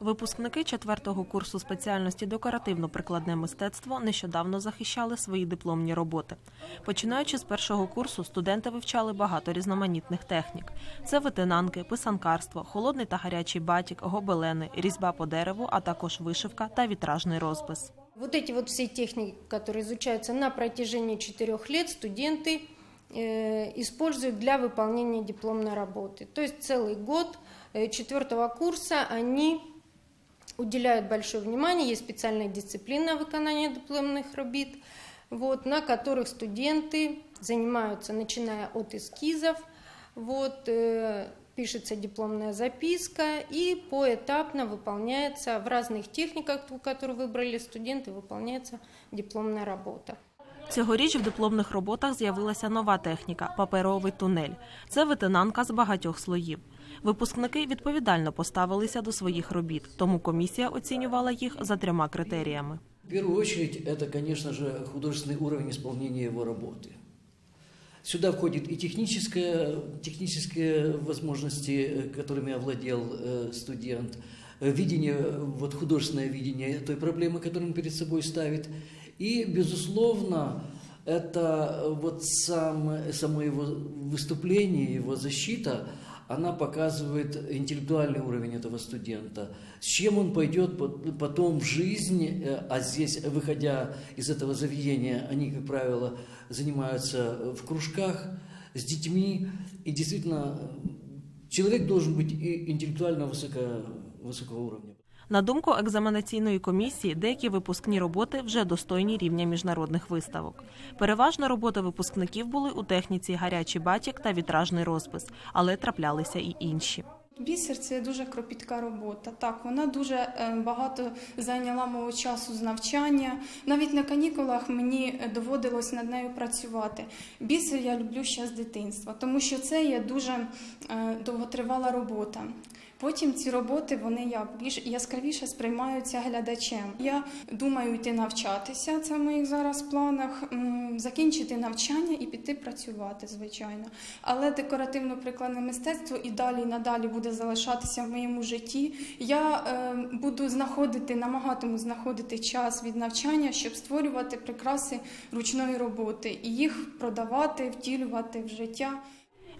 Випускники четвертого курсу спеціальності декоративно-прикладне мистецтво нещодавно захищали свої дипломні роботи. Починаючи з першого курсу, студенти вивчали багато різноманітних технік: це витинанки, писанкарство, холодний та гарячий батік, гобелени, різьба по дереву, а також вишивка та вітражний розпис. Вот эти вот все техники, которые изучаются на протяжении четырех лет, студенты э, используют для выполнения дипломной работы. То есть целый год э, четвертого курса они уделяют большое внимание, есть специальная дисциплина выполнения дипломных робит, вот, на которых студенты занимаются, начиная от эскизов, вот, э, пишется дипломная записка и поэтапно выполняется в разных техниках, которые выбрали студенты, выполняется дипломная работа. Цьогоріч в дипломних роботах з'явилася нова техніка паперовий тунель. Це витинанка з багатьох слоїв. Випускники відповідально поставилися до своїх робіт, тому комісія оцінювала їх за трьома критеріями. В первую очередь, это, конечно же, художественный уровень исполнения его работы. Сюда входит и технические, технические возможности, э, которыми овладел э, студент, э, видение, вот художественное видение той проблемы, которую он перед собой ставит. И, безусловно, это вот сам, само его выступление, его защита, она показывает интеллектуальный уровень этого студента. С чем он пойдет потом в жизнь, э, а здесь, выходя из этого заведения, они, как правило, занимаются в кружках с детьми. И действительно, человек должен быть интеллектуально высоко, высокого уровня. На думку екзаменаційної комісії, деякі випускні роботи вже достойні рівня міжнародних виставок. Переважно роботи випускників були у техніці гарячий батік та вітражний розпис, але траплялися і інші. Бісер це дуже кропітка робота. Так, вона дуже е, багато зайняла мого часу з навчання. Навіть на канікулах мені доводилось над нею працювати. Бісер я люблю ще з дитинства, тому що це є дуже е, довготривала робота. Потім ці роботи вони як більш яскравіше сприймаються глядачем. Я думаю йти навчатися. Це в моїх зараз планах. Закінчити навчання і піти працювати, звичайно. Але декоративно-прикладне мистецтво і далі і надалі буде залишатися в моєму житті. Я е, буду знаходити, намагатиму знаходити час від навчання, щоб створювати прикраси ручної роботи і їх продавати, втілювати в життя.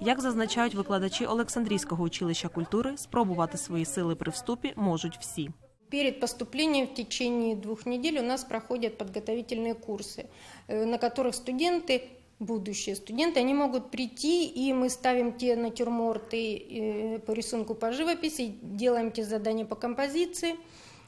Як зазначають викладачі Олександрійського училища культури, спробувати свої сили при вступі можуть всі. Перед поступлением в течение двух недель у нас проходят подготовительные курсы, э, на которых студенты, будущие студенты, они могут прийти, и мы ставим те натюрморты э, по рисунку по живописи, делаем те задания по композиции.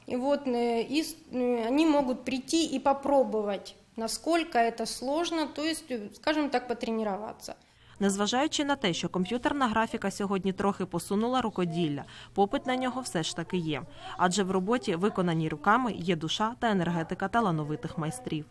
И вот э, и они могут прийти и попробовать, насколько это сложно, то есть, скажем так, потренироваться. Незважаючи на те, що комп'ютерна графіка сьогодні трохи посунула рукоділля, попит на нього все ж таки є. Адже в роботі, виконаній руками, є душа та енергетика талановитих майстрів.